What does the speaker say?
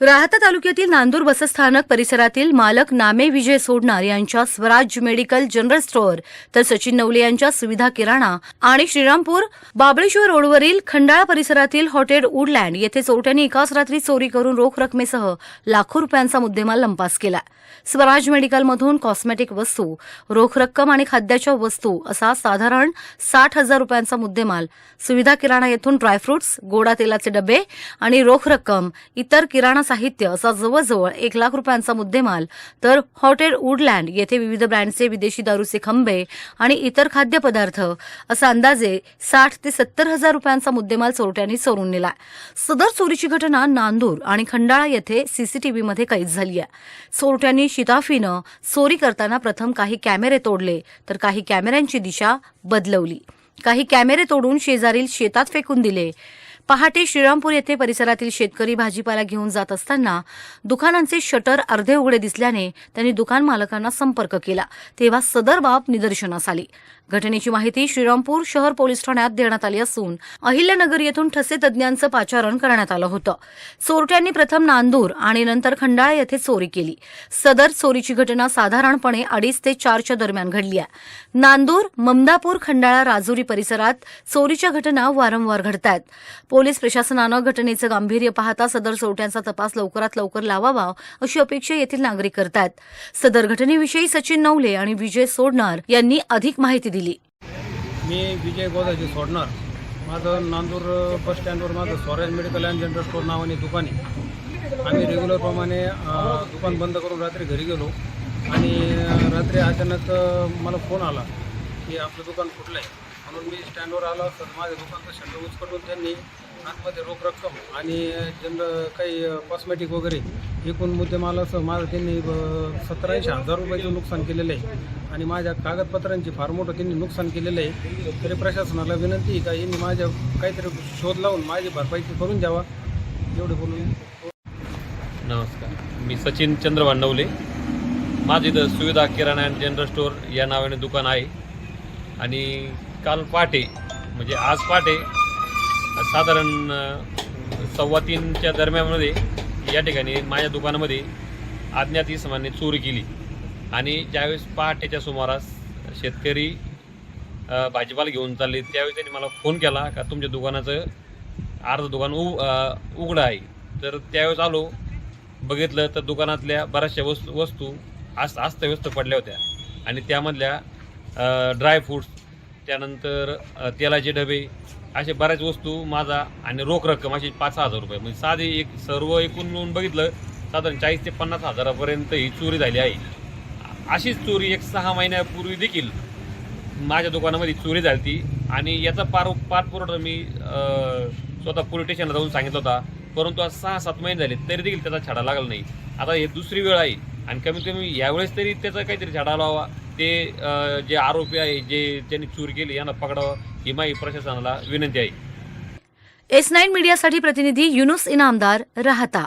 राहता तालुक्यातील नांदूर बसस्थानक परिसरातील मालक नामे विजय सोडणार यांच्या स्वराज मेडिकल जनरल स्टोअर तर सचिन नवले यांच्या सुविधा किराणा आणि श्रीरामपूर बाबळेश्वर रोडवरील खंडाळा परिसरातील हॉटेल वुडलँड येथे चोरट्यांनी एकाच रात्री चोरी करून रोख रकमेसह लाखो रुपयांचा मुद्देमाल लंपास केला. स्वराज मेडिकलमधून कॉस्मेटिक वस्तू रोख रक्कम आणि खाद्याच्या वस्तू असा साधारण साठ हजार रुपयांचा मुद्देमाल सुविधा किराणा येथून ड्रायफ्रुट्स गोडा तेलाचे डबे आणि रोख रक्कम इतर किराणा साहित्य असा जवळजवळ एक लाख रुपयांचा मुद्देमाल. तर हॉटेल वुडलँड येथे विविध ब्रँडचे विदेशी दारूचे खंबे आणि इतर खाद्यपदार्थ असा अंदाजे साठ ते सत्तर हजार रुपयांचा मुद्देमाल चोरट्यांनी चोरून नेला सदर चोरीची घटना नांदूर आणि खंडाळा येथे सीसीटीव्हीमध्ये कैद झाली आहे. चोरट्यांनी शिताफीनं चोरी करताना प्रथम काही कॅमेरे तोडले तर काही कॅमेऱ्यांची दिशा बदलवली. काही कॅमेरे तोडून शेजारील शेतात फेकून दिले. पहाटे श्रीरामपूर येथे परिसरातील शेतकरी भाजीपाला घेऊन जात असताना दुकानांचे शटर अर्धे उघडे दिसल्याने त्यांनी दुकान मालकांना संपर्क केला. तेव्हा सदर बाब निदर्शनास आली. घटनेची माहिती श्रीरामपूर शहर पोलीस ठाण्यात देण्यात आली असून अहिल्यानगर येथून ठसे तज्ज्ञांचं पाचारण करण्यात आलं होतं. चोरट्यांनी प्रथम नांदूर आणि नंतर खंडाळा येथे चोरी केली. सदर चोरीची घटना साधारणपणे अडीच ते चारच्या दरम्यान घडली आहे. नांदूर ममदापूर खंडाळा राजुरी परिसरात चोरीच्या घटना वारंवार घडत आहेत पोलीस प्रशासनानं घटनेचं गांभीर्य पाहता सदर चोरट्यांचा तपास लवकरात लवकर लावावा अशी अपेक्षा येथील नागरिक करतात सदर घटनेविषयी सचिन नवले आणि विजय सोडणार यांनी अधिक माहिती दिली. मी विजय गोदाजी सोडणार. माझं नांदूर बस स्टँडवर माझं Swaraj medical and general store नावाने दुकान आहे. आम्ही रेग्युलरप्रमाणे दुकान बंद करून रात्री घरी गेलो. आणि रात्री अचानक मला फोन आला की आपलं दुकान फुटलं आहे म्हणून मी स्टँडवर आलो असतो. माझ्या दुकानचं शटर उचकटून त्यांनी आतमध्ये रोख रक्कम आणि जनरल काही कॉस्मेटिक वगैरे एकूण मुद्देमालाचं माझं त्यांनी सत्तर हजार रुपयाचं नुकसान केलेलं आहे. आणि माझ्या कागदपत्रांची फार मोठं त्यांनी नुकसान केलेलं आहे. तरी प्रशासनाला विनंती आहे का यांनी माझ्या काहीतरी शोध लावून माझी भरपाई करून द्यावा. एवढे बोलून. नमस्कार. मी सचिन चंद्र भांडवले माझं इथं सुविधा किराणा अँड जनरल स्टोअर या नावाने दुकान आहे. आणि काल पहाटे म्हणजे आज पहाटे साधारण सव्वा तीनच्या दरम्यानमध्ये या ठिकाणी माझ्या दुकानामध्ये अज्ञात इसमाने चोरी केली. आणि ज्यावेळेस पहाटेच्या सुमारास शेतकरी भाजीपाला घेऊन चालले त्यावेळेस त्यांनी मला फोन केला का तुमच्या दुकानाचं अर्ध दुकान उ उघडं आहे. तर त्यावेळेस आलो बघितलं तर दुकानातल्या बऱ्याचशा वस्तू वस्तू आस्त अस्तव्यस्त पडल्या होत्या. आणि त्यामधल्या ड्रायफ्रूट्स त्यानंतर तेलाचे डबे असे बऱ्याच वस्तू माझा आणि रोख रक्कम अशी पाच सहा हजार रुपये. म्हणजे साधे एक सर्व एकूण मिळून बघितलं साधारण चाळीस ते पन्नास हजारापर्यंत ही चोरी झाली आहे. अशीच चोरी एक सहा महिन्यापूर्वी देखील माझ्या दुकानामध्ये चोरी झाली ती आणि याचा पार पाठपुरवठा मी स्वतः पोलीस स्टेशनला जाऊन सांगितला होता. परंतु आज सहा सात महिने झाले तरी देखील त्याचा छडा लागला नाही. आता हे दुसरी वेळ आहे. आणि कमीत कमी यावेळेस तरी त्याचा काहीतरी छडा लावा. ते जे आरोपी आहे जे ज्यांनी चोरी केली यांना पकडावं ही माही प्रशासनाला विनंती आहे. एस नाईन मीडियासाठी प्रतिनिधी युनुस इनामदार राहता.